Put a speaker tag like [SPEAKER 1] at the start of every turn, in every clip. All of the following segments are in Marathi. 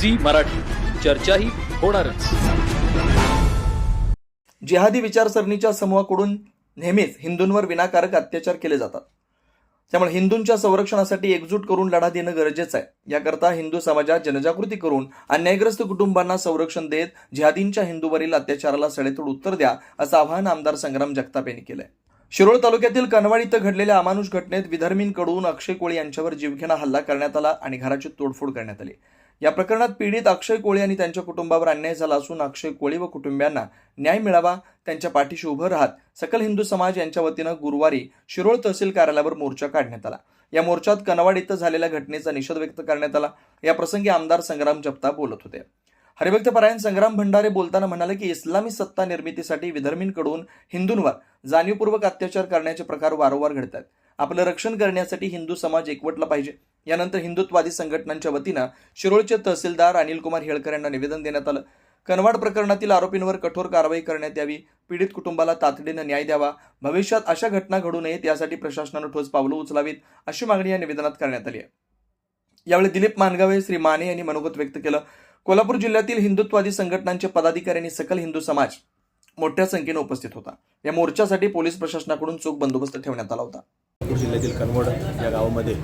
[SPEAKER 1] झी मराठी. चर्चाही होणारच.
[SPEAKER 2] जिहादी विचारसरणीच्या समूहाकडून नेहमीच हिंदूंवर विनाकारक अत्याचार केले जातात. त्यामुळे हिंदूंच्या संरक्षणासाठी एकजूट करून लढा देणं गरजेचं आहे. याकरता हिंदू समाजात जनजागृती करून अन्यायग्रस्त कुटुंबांना संरक्षण देत जिहादींच्या हिंदूवरील अत्याचाराला सडेतोड उत्तर द्या असं आवाहन आमदार संग्राम जगताप यांनी केलंय. शिरोळ तालुक्यातील कनवाड इथं घडलेल्या अमानुष घटनेत विधर्मींकडून अक्षय कोळी यांच्यावर जीवघेणा हल्ला करण्यात आला आणि घराची तोडफोड करण्यात आली. या प्रकरणात पीडित अक्षय कोळी आणि त्यांच्या कुटुंबावर अन्याय झाला असून अक्षय कोळी व कुटुंबियांना न्याय मिळावा त्यांच्या पाठीशी उभं राहत सकल हिंदू समाज यांच्या वतीनं गुरुवारी शिरोळ तहसील कार्यालयावर मोर्चा काढण्यात आला. या मोर्चात कनवाड इथं झालेल्या घटनेचा निषेध व्यक्त करण्यात आला. या प्रसंगी आमदार संग्राम जगताप बोलत होते. हरिभक्त परायण संग्राम भंडारे बोलताना म्हणाले की इस्लामी सत्ता निर्मितीसाठी विधर्मींकडून हिंदूंवर जाणीवपूर्वक अत्याचार करण्याचे प्रकार वारंवार घडतात. आपलं रक्षण करण्यासाठी हिंदू समाज एकवटला पाहिजे. यानंतर हिंदुत्ववादी संघटनांच्या वतीनं शिरोळचे तहसीलदार अनिल कुमार हेळकर यांना निवेदन देण्यात आलं. कनवाड प्रकरणातील आरोपींवर कठोर कारवाई करण्यात यावी पीडित कुटुंबाला तातडीनं न्याय द्यावा भविष्यात अशा घटना घडू नयेत यासाठी प्रशासनानं ठोस पावलं उचलावीत अशी मागणी या निवेदनात करण्यात आली आहे. यावेळी दिलीप मानगावे श्री माने यांनी मनोगत व्यक्त केलं. कोल्हापूर जिल्ह्यातील हिंदुत्ववादी संघटनांचे पदाधिकारी आणि सकल हिंदू समाज मोठ्या संख्येने उपस्थित होता. या मोर्चासाठी पोलीस प्रशासनाकडून चोख बंदोबस्त ठेवण्यात आला होता.
[SPEAKER 3] नागपूर जिल्ह्यातील कनवड या गावामध्ये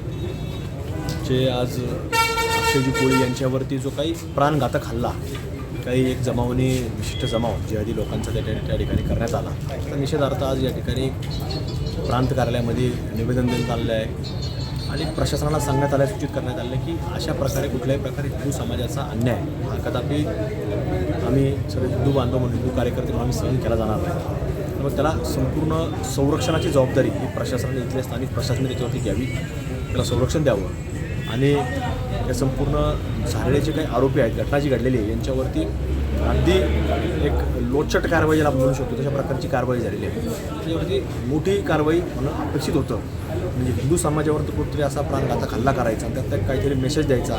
[SPEAKER 3] जे आज अक्षयजी कोळी यांच्यावरती जो काही प्राणघातक हल्ला काही एक जमावने विशिष्ट जमाव जे आधी लोकांचा त्या त्या ठिकाणी करण्यात आला. तर निषेधार्थ आज या ठिकाणी प्रांत कार्यालयामध्ये निवेदन देण्यात आलेलं आहे. आणि प्रशासनाला सांगण्यात आलं सूचित करण्यात आलं की अशा प्रकारे कुठल्याही प्रकारे हिंदू समाजाचा अन्याय हा कदापि आम्ही सगळे हिंदू बांधव म्हणून हिंदू कार्यकर्ते म्हणून आम्ही सहन केला जाणार नाही. मग त्याला संपूर्ण संरक्षणाची जबाबदारी ही प्रशासनाने इथल्या स्थानिक प्रशासनाने त्याच्यावरती घ्यावी. त्याला संरक्षण द्यावं. आणि या संपूर्ण झालेले जे काही आरोपी आहेत घटना जी घडलेली आहे यांच्यावरती अगदी एक लोचट कारवाई ज्याला आपण म्हणू शकतो तशा प्रकारची कारवाई झालेली आहे. त्याच्यावरती मोठी कारवाई होणं अपेक्षित होतं. म्हणजे हिंदू समाजावर तर कुठेतरी असा प्राणघातक हल्ला करायचा आणि त्यात काहीतरी मेसेज द्यायचा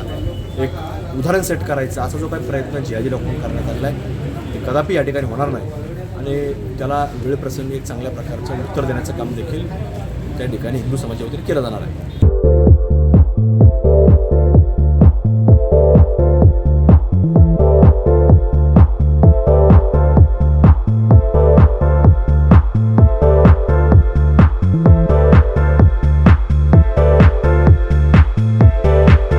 [SPEAKER 3] एक उदाहरण सेट करायचा असा जो काही प्रयत्न जियाजी लोकांनी करण्यात आलेला आहे ते कदापि या ठिकाणी होणार नाही. आणि त्याला वेळप्रसंगी एक चांगल्या प्रकारचं उत्तर देण्याचं काम देखील त्या ठिकाणी हिंदू समाजावरती केलं जाणार आहे.